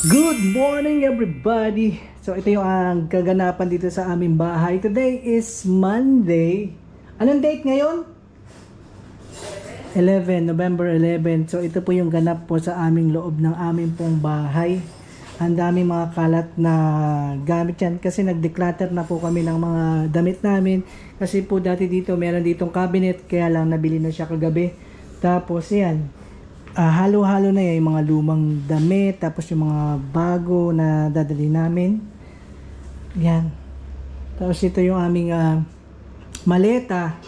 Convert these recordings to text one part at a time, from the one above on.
Good morning everybody! So ito yung ang kaganapan dito sa aming bahay. Today is Monday. Anong date ngayon? 11, November 11. So ito po yung ganap po sa aming loob ng aming pong bahay. Ang daming mga kalat na gamit yan kasi nag-declutter na po kami ng mga damit namin. Kasi po dati dito meron ditong cabinet kaya lang nabili na siya kagabi. Tapos yan, ah, halo-halo na yung mga lumang damit, tapos yung mga bago na dadali namin. Yan. Tapos ito yung aming ah, maleta.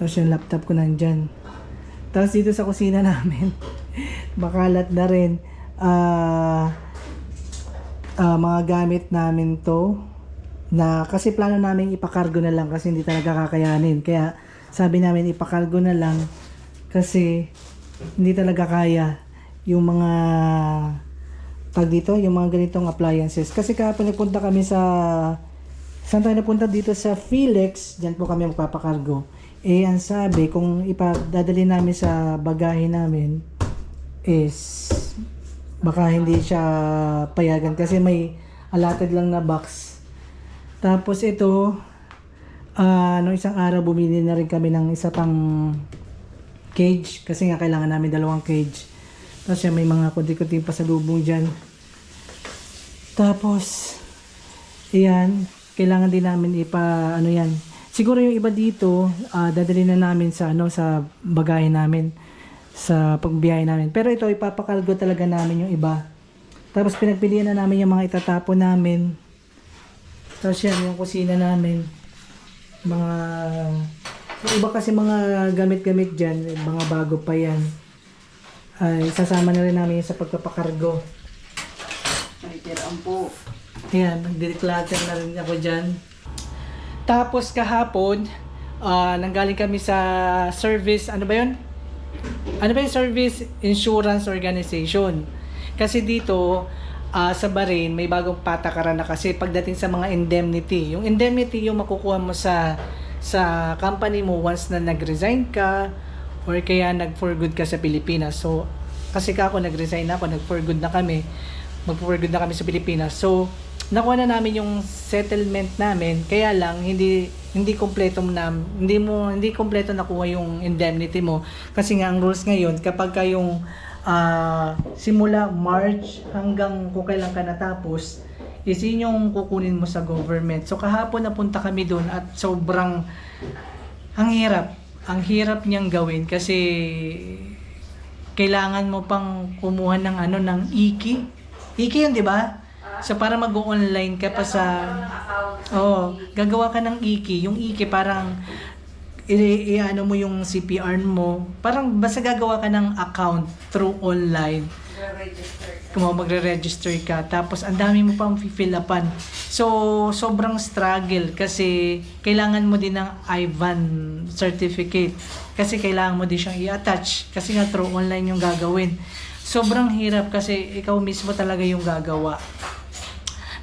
Tapos yung laptop ko nandyan. Tapos dito sa kusina namin, makalat na rin. Ah, ah, mga gamit namin to na kasi plano namin ipakargo na lang kasi hindi talaga kakayanin. Kaya sabi namin ipakargo na lang kasi hindi talaga kaya yung mga tag dito, yung mga ganitong appliances. Kasi kahapon nagpunta kami sa saan tayo napunta dito sa Felix, diyan po kami magpapakargo. Eh, ang sabi, kung ipadadali namin sa bagahe namin is baka hindi siya payagan kasi may allotted lang na box. Tapos ito, ah nung isang araw bumili na rin kami ng isa pang cage kasi nga kailangan namin dalawang cage. Tapos yan, may mga kunti-kunti pa sa lubong dyan. Tapos, Ayan, kailangan din namin ipa ano yan. Siguro yung iba dito, ah dadali na namin sa ano sa bagahe namin sa pagbiyahe namin. Pero ito ipapakalgo talaga namin yung iba. Tapos pinagpilian na namin yung mga itatapon namin. Tapos yan yung kusina namin. Mga yung iba kasi mga gamit-gamit dyan, mga bago pa yan. Ay, sasama na rin namin sa pagpapakargo. May tiraan po. Ayan, nag-declutter na rin ako dyan. Tapos kahapon, ah, nanggaling kami sa service, ano ba yun? Ano ba yung service insurance organization? Kasi dito, ah, sa Bahrain, may bagong patakaran na kasi pagdating sa mga indemnity. Yung indemnity yung makukuha mo sa sa company mo once na nag-resign ka or kaya nag-for good ka sa Pilipinas. So, kasi ka ako nag-resign na ako, nag-for good na kami. Mag-for good na kami sa Pilipinas. So, nakuha na namin yung settlement namin kaya lang hindi hindi kompleto na hindi mo hindi kompleto nakuha yung indemnity mo kasi nga ang rules ngayon kapag ka yung ah, simula March hanggang kung kailan ka natapos is yun yung kukunin mo sa government so kahapon napunta kami doon at sobrang ang hirap ang hirap niyang gawin kasi kailangan mo pang kumuha ng ano ng IKI IKI yun di ba So para mag-online ka pa sa Oh, gagawa ka ng IKI. Yung IKI parang i-ano mo yung CPR mo. Parang basta gagawa ka ng account through online. Kung magre-register ka. Tapos ang dami mo pang fill upan. So, sobrang struggle kasi kailangan mo din ng IBAN certificate. Kasi kailangan mo din siyang i-attach. Kasi nga through online yung gagawin. Sobrang hirap kasi ikaw mismo talaga yung gagawa.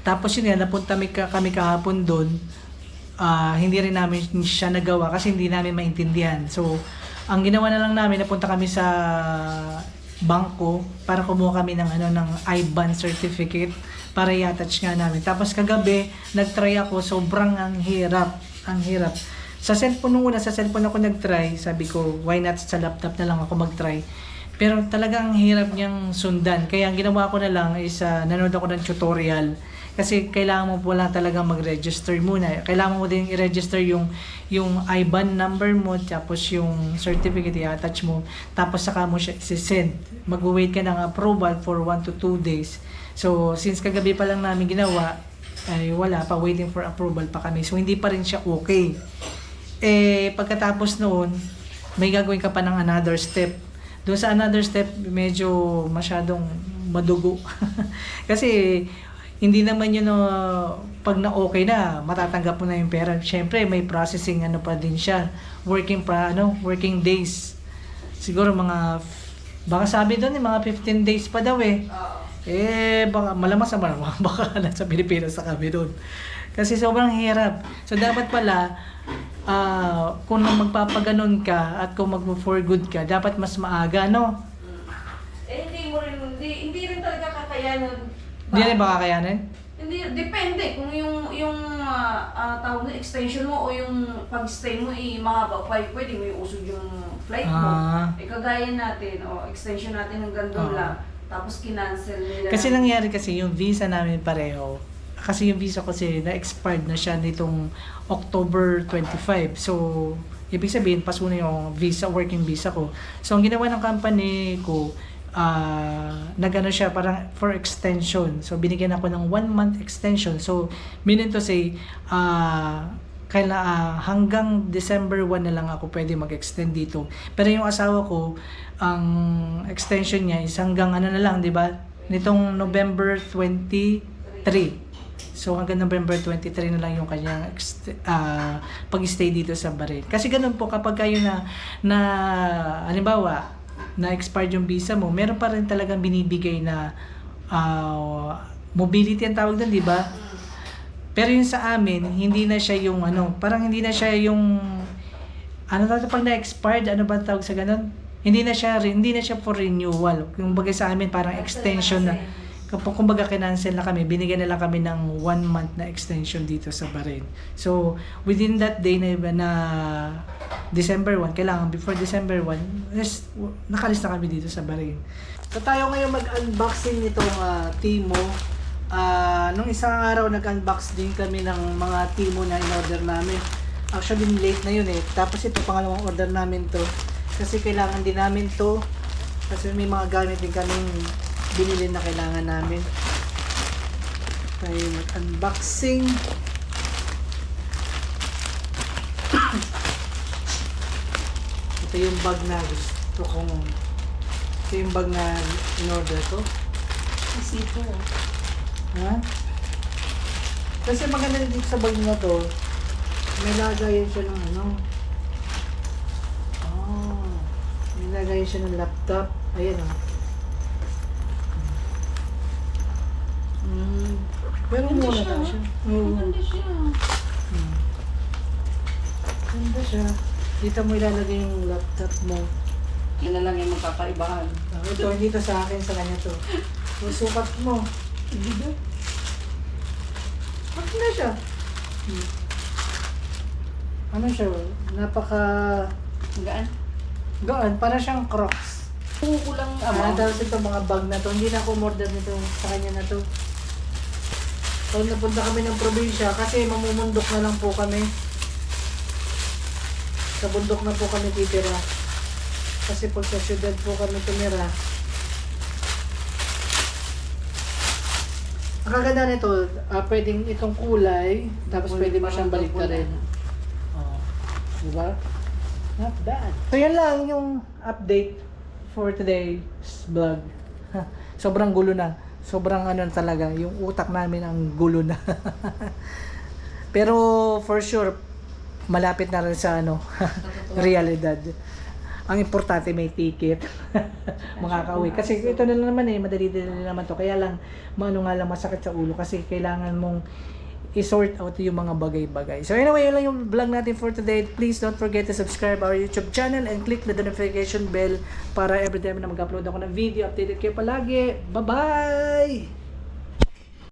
Tapos yun nga, napunta kami, ka- kami kahapon doon. Ah, hindi rin namin siya nagawa kasi hindi namin maintindihan. So, ang ginawa na lang namin, napunta kami sa bangko para kumuha kami ng ano ng IBAN certificate para i-attach nga namin. Tapos kagabi, nagtry ako, sobrang ang hirap, ang hirap. Sa cellphone nung una, sa cellphone ako nagtry, sabi ko, why not sa laptop na lang ako magtry. Pero talagang hirap niyang sundan. Kaya ang ginawa ko na lang is uh, nanood ako ng tutorial. Kasi kailangan mo wala talaga mag-register muna. Kailangan mo din i-register yung yung IBAN number mo, tapos yung certificate i-attach mo, tapos saka mo siya isi-send. Mag-wait ka ng approval for 1 to 2 days. So, since kagabi pa lang namin ginawa, ay wala pa, waiting for approval pa kami. So, hindi pa rin siya okay. Eh, pagkatapos noon, may gagawin ka pa ng another step. Doon sa another step, medyo masyadong madugo. Kasi, hindi naman yun uh, pag na okay na matatanggap mo na yung pera. Syempre may processing ano pa din siya. Working pa ano working days. Siguro mga baka sabi doon eh, mga 15 days pa daw eh. Eh baka malamang sa malamang baka nasa Pilipinas sa kami doon. Kasi sobrang hirap. So dapat pala ah kung magpapaganon ka at kung mag-for good ka dapat mas maaga no Eh, hindi mo rin, hindi, hindi rin talaga kakayanan. Hindi rin ba kakayanin? Hindi, depende kung yung yung ah, ah, tawag na extension mo o yung pag-stay mo ay mahaba pa, pwede mo iusog yung flight mo. Ah. Eh kagaya natin, o extension natin hanggang doon Ah. lang. Tapos kinancel nila. Kasi nangyari kasi yung visa namin pareho. Kasi yung visa ko kasi na-expired na siya nitong October 25. So, ibig sabihin, paso na yung visa, working visa ko. So, ang ginawa ng company ko, ah nagano siya parang for extension. So, binigyan ako ng one month extension. So, meaning to say, ah kaila ah, hanggang December 1 na lang ako pwede mag-extend dito. Pero yung asawa ko, ang extension niya is hanggang ano na lang, 'di ba? Nitong November 23. So hanggang November 23 na lang yung kanyang ah, pag-stay dito sa Bahrain. Kasi ganun po kapag kayo na na halimbawa na expired yung visa mo, meron pa rin talagang binibigay na ah, mobility ang tawag doon, 'di ba? Pero yung sa amin, hindi na siya yung ano, parang hindi na siya yung ano tawag pag na-expired, ano ba tawag sa ganun? Hindi na siya hindi na siya for renewal. Yung bagay sa amin parang extension na kapag kumbaga kinancel na kami, binigyan na lang kami ng one month na extension dito sa Bahrain. So, within that day na, na December 1, kailangan before December 1, is, nakalis na kami dito sa Bahrain. So, tayo ngayon mag-unboxing nitong uh, Timo. Ah, nung isang araw nag-unbox din kami ng mga Timo na in-order namin. Actually, late na yun eh. Tapos ito, pangalawang order namin to. Kasi kailangan din namin to. Kasi may mga gamit din kaming binili na kailangan namin. Tayo mag-unboxing. ito yung bag na gusto kong ito yung bag na in-order ko. Kasi po. Ha? Kasi maganda dito sa bag na to, may lagayan siya ng ano. Oh, may lagayan siya ng laptop. Ayan oh. Pero Ganda mura siya, na oh. siya. Oo. Maganda siya. Hmm. Ganda siya. Dito mo ilalagay yung laptop mo. Yan na lang yung magkakaibahan. Ah, ito, hindi to sa akin, sa kanya to. Yung sukat mo. Hindi Maganda siya. Hmm. Ano siya? Napaka Gaan. gaan. Para siyang crocs. Kukulang ano. tapos ito mga bag na to. Hindi na ako order nito sa kanya na to. Pag napunta kami ng probinsya, kasi mamumundok na lang po kami. Sa bundok na po kami titira. Kasi pag sa syudad po kami tumira. Ang kaganda nito, ah, pwedeng itong kulay, tapos pwede mo siyang baliktarin. Oh. Diba? Not bad. So yan lang yung update for today's vlog. Sobrang gulo na. Sobrang ano talaga, yung utak namin ang gulo na. Pero for sure, malapit na rin sa ano, realidad. Ang importante may ticket. Makakauwi. Kasi ito na lang naman eh, madali din naman to. Kaya lang, maano nga lang masakit sa ulo kasi kailangan mong i-sort out yung mga bagay-bagay. So anyway, yun lang yung vlog natin for today. Please don't forget to subscribe our YouTube channel and click the notification bell para every time na mag-upload ako ng video, updated kayo palagi. Bye-bye!